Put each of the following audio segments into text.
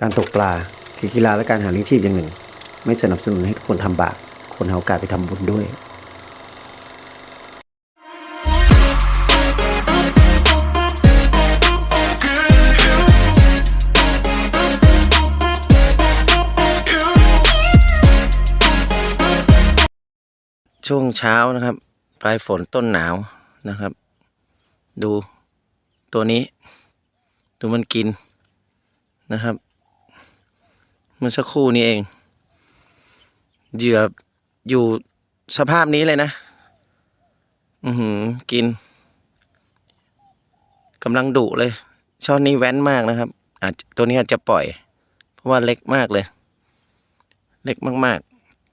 การตกปลาคือกีฬาและการหาเลี้ยงชีพอย่างหนึ่ง ไม่สนับสนุนให้ทุกคนทำบาปคนหาโอกาสไปทำบุญด้วยช่วงเช้านะครับปลายฝนต้นหนาวนะครับ ดูตัวนี้ ดูมันกินนะครับ มื่อสักครู่นี้เองเหยื่ออยู่สภาพนี้เลยนะ อือหือ กินกำลังดุเลย ช่อนนี้แว้นมากนะครับ อาจตัวนี้อาจจะปล่อย เพราะว่าเล็กมากเลย เล็กมาก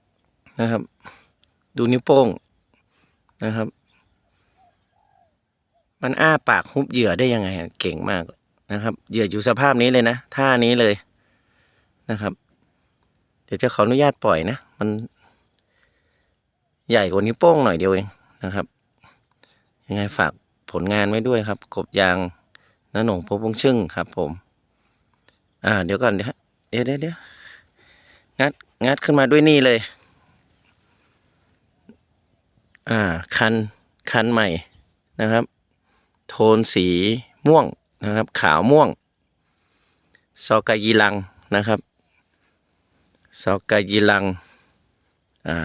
ๆ นะครับ ดูนิ้วโป้งนะครับ มันอ้าปากฮุบเหยื่อได้ยังไง เก่งมากนะครับ เหยื่ออยู่สภาพนี้เลยนะ ท่านี้เลยนะครับ ดี๋ยวจะขออนุญาตปล่อยนะ มันใหญ่กว่านิ้วโป้งหน่อยเดียวเองนะครับ ยังไงฝากผลงานไว้ด้วยครับ กบยางน้าหนงพบวงชึ่งครับ ผม อ่า เดี๋ยวก่อนเดี๋ยวเดี๋ยวเดี๋ยวเดี๋ยวงัดงัดขึ้นมาด้วยนี่เลย อ่า คันคันใหม่นะครับ โทนสีม่วงนะครับ ขาวม่วง ซอกายีลังนะครับ ซอกายีลัง อ่า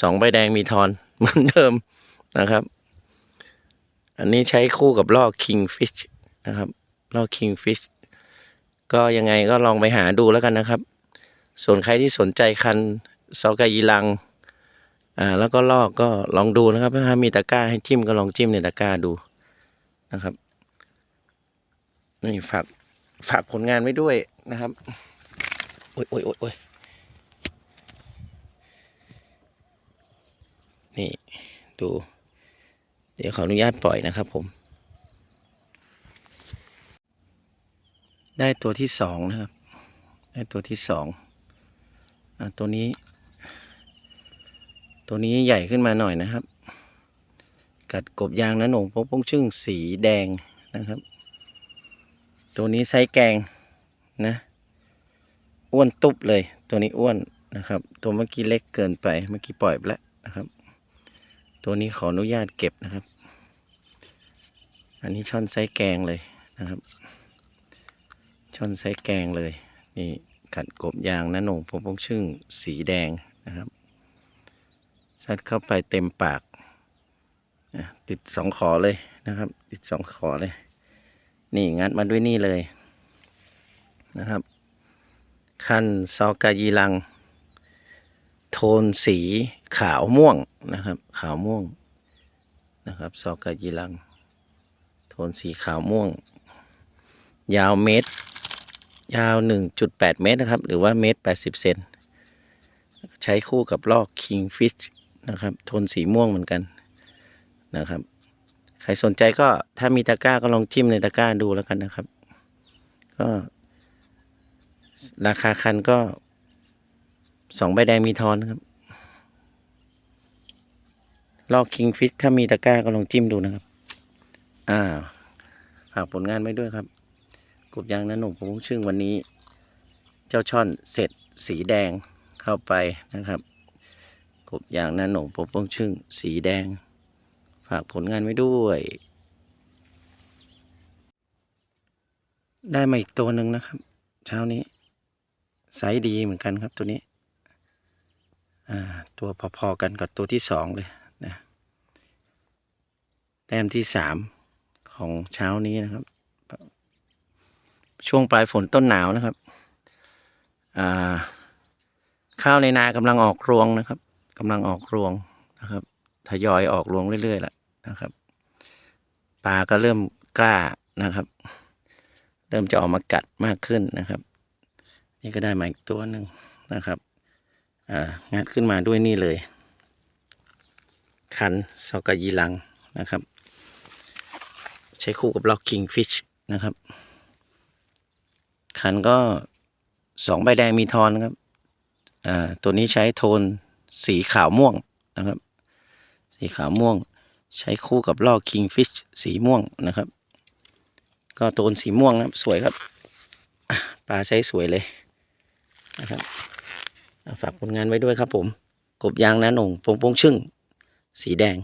สองใบแดงมีทอนเหมือนเดิมนะครับ อันนี้ใช้คู่กับลอก Kingfish นะครับลอก Kingfish ก็ยังไงก็ลองไปหาดูแล้วกันนะครับ ส่วนใครที่สนใจคันซอกายีลัง อ่า แล้วก็ลอกก็ลองดูนะครับ ถ้ามีตะกร้าให้จิ้มก็ลองจิ้มในตะกร้าดูนะครับ นี่ฝากฝากผลงานไว้ด้วยนะครับ โอ้ยโอ้ยโอ้ยโอ้ย นี่ดู เดี๋ยวขออนุญาตปล่อยนะครับผม ได้ตัวที่สองนะครับ ได้ตัวที่สองอ่าตัวนี้ ตัวนี้ใหญ่ขึ้นมาหน่อยนะครับ กัดกบยางนะหนงพบป้งชึ่งสีแดงนะครับ ตัวนี้ไซส์แกงนะอ้วนตุบเลยตัวนี้อ้วนนะครับ ตัวเมื่อกี้เล็กเกินไปเมื่อกี้ปล่อยไปแล้วนะครับ ตัวนี้ขออนุญาตเก็บนะครับ อันนี้ช่อนไซส์แกงเลยนะครับ ช่อนไซส์แกงเลย นี่กัดกบยางนะหนงพบป้งชึ่งสีแดงนะครับ ซัดเข้าไปเต็มปาก ติดสองขอเลยนะครับ ติดสองขอเลย นี่งัดมาด้วยนี่เลยนะครับ คันซอกายีลัง โทนสีขาวม่วงนะครับ ขาวม่วงนะครับซอกายีลัง โทนสีขาวม่วง ยาวเมตร ยาว 1.8 เมตรนะครับ หรือว่าเมตร 80 เซนใช้คู่กับลอก Kingfish นะครับ โทนสีม่วงเหมือนกันนะครับ ใครสนใจก็ถ้ามีตะกร้าก็ลองจิ้มในตะกร้าดูแล้วกันนะครับ ก็ ราคาคันก็ สองใบแดงมีทอนนะครับ ลอกคิงฟิชถ้ามีตะกร้าก็ลองจิ้มดูนะครับ อ่า ฝากผลงานไว้ด้วยครับกบยางนันหนุ่มผมชึ่งวันนี้ เจ้าช่อนเสร็จสีแดงเข้าไปนะครับกบยางนันหนุ่มผมชึ่งสีแดง ฝากผลงานไว้ด้วย ได้มาอีกตัวหนึ่งนะครับ เช้านี้ไซส์ดีเหมือนกันครับตัวนี้ ตัวพอๆกันกับตัวที่สองเลยนะแต้มที่สามของเช้านี้นะครับ ช่วงปลายฝนต้นหนาวนะครับข้าวในนากำลังออกรวงนะครับกำลังออกรวงนะครับทยอยออกรวงเรื่อยๆแหละนะครับปลาก็เริ่มกล้านะครับ เริ่มจะออกมากัดมากขึ้นนะครับ นี่ก็ได้มาอีกตัวหนึ่งนะครับ อ่างัดขึ้นมาด้วยนี่เลย คันซอกายีลังนะครับ ใช้คู่กับล็อกคิงฟิชนะครับ คันก็สองใบแดงมีทอนนะครับอ่าตัวนี้ใช้โทนสีขาวม่วงนะครับ สีขาวม่วง ใช้คู่กับลอก Kingfish สีม่วงนะครับ ก็โทนสีม่วงนะครับ สวยครับปลาไซส์สวยเลยนะครับ ฝากผลงานไว้ด้วยครับผม กบยางนะหนงโปงโปงชึ่ง สีแดง